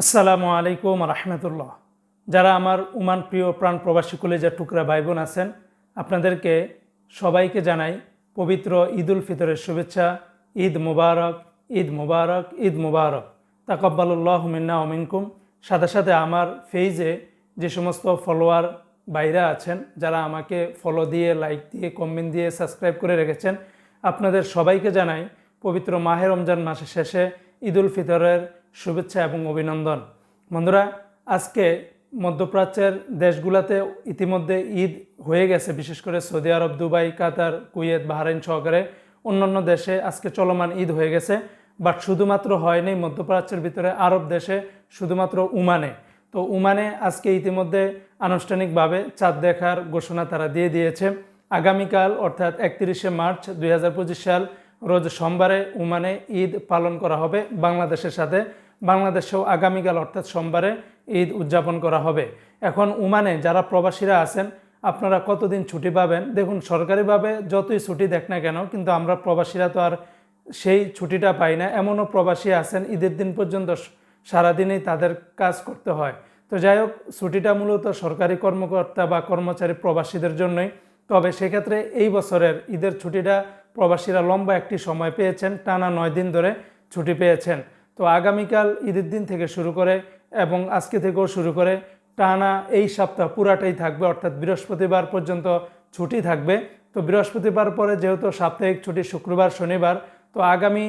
আসসালামু আলাইকুম রহমতুল্লাহ। যারা আমার উমান প্রিয় প্রাণ প্রবাসী কলেজের টুকরা ভাই বোন আছেন, আপনাদেরকে সবাইকে জানাই পবিত্র ঈদ উল ফিতরের শুভেচ্ছা। ঈদ মুবারক ঈদ মুবারক ঈদ মুবারক। তাকব্বালুল্লাহ মিন্না অমিনকুম সাথে সাথে আমার ফেইজে যে সমস্ত ফলোয়ার বাইরা আছেন, যারা আমাকে ফলো দিয়ে, লাইক দিয়ে, কমেন্ট দিয়ে সাবস্ক্রাইব করে রেখেছেন, আপনাদের সবাইকে জানাই পবিত্র মাহে রমজান মাসের শেষে ঈদ উল ফিতরের শুভেচ্ছা এবং অভিনন্দন। বন্ধুরা, আজকে মধ্যপ্রাচ্যের দেশগুলোতে ইতিমধ্যে ঈদ হয়ে গেছে, বিশেষ করে Saudi Arab, Dubai, Qatar, Kuwait, Bahrain সহকারে অন্যান্য দেশে আজকে চলমান ঈদ হয়ে গেছে। বাট শুধুমাত্র হয়নি মধ্যপ্রাচ্যের ভিতরে আরব দেশে, শুধুমাত্র উমানে। তো উমানে আজকে ইতিমধ্যে আনুষ্ঠানিকভাবে চাঁদ দেখার ঘোষণা তারা দিয়ে দিয়েছে। আগামীকাল, অর্থাৎ একত্রিশে মার্চ দুই হাজার পঁচিশ সাল, রোজ সোমবারে উমানে ঈদ পালন করা হবে বাংলাদেশের সাথে। বাংলাদেশেও আগামীকাল অর্থাৎ সোমবারে ঈদ উদযাপন করা হবে। এখন উমানে যারা প্রবাসীরা আছেন, আপনারা কতদিন ছুটি পাবেন? দেখুন, সরকারিভাবে যতই ছুটি দেখ না কেন, কিন্তু আমরা প্রবাসীরা তো আর সেই ছুটিটা পাই না। এমনও প্রবাসী আছেন, ঈদের দিন পর্যন্ত সারাদিনই তাদের কাজ করতে হয়। তো যাই হোক, ছুটিটা মূলত সরকারি কর্মকর্তা বা কর্মচারী প্রবাসীদের জন্যই। তবে সেক্ষেত্রে এই বছরের ঈদের ছুটিটা প্রবাসীরা লম্বা একটি সময় পেয়েছেন, টানা নয় দিন ধরে ছুটি পেয়েছেন। তো আগামীকাল ঈদের দিন থেকে শুরু করে এবং আজকে থেকেও শুরু করে টানা এই সপ্তাহ পুরাটাই থাকবে, অর্থাৎ বৃহস্পতিবার পর্যন্ত ছুটি থাকবে। তো বৃহস্পতিবার পরে যেহেতু সাপ্তাহিক ছুটি শুক্রবার, শনিবার, তো আগামী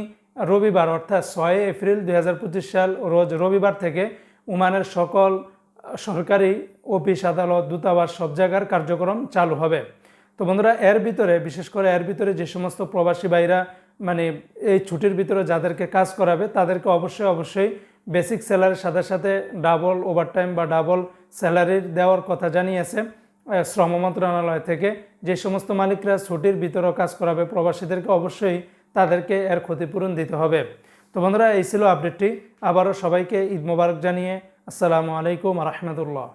রবিবার, অর্থাৎ ছয় এপ্রিল দুই হাজার পঁচিশ সাল, রোজ রবিবার থেকে উমানের সকল সরকারি অফিস, আদালত, দূতাবাস সব জায়গার কার্যক্রম চালু হবে। তো বন্ধুরা, এর ভিতরে, বিশেষ করে এর ভিতরে যে সমস্ত প্রবাসী ভাইরা মানে এই ছুটির ভিতরে যাদেরকে কাজ করাবে, তাদেরকে অবশ্যই অবশ্যই বেসিক স্যালারির সাথে সাথে ডাবল ওভারটাইম বা ডাবল স্যালারির দেওয়ার কথা জানিয়েছে শ্রম মন্ত্রণালয় থেকে। যে সমস্ত মালিকরা ছুটির ভিতরেও কাজ করাবে, প্রবাসীদেরকে অবশ্যই তাদেরকে এর ক্ষতিপূরণ দিতে হবে। তো বন্ধুরা, এই ছিল আপডেটটি আবারও সবাইকে ঈদ মোবারক জানিয়ে আসসালামু আলাইকুম রহমতুল্লাহ।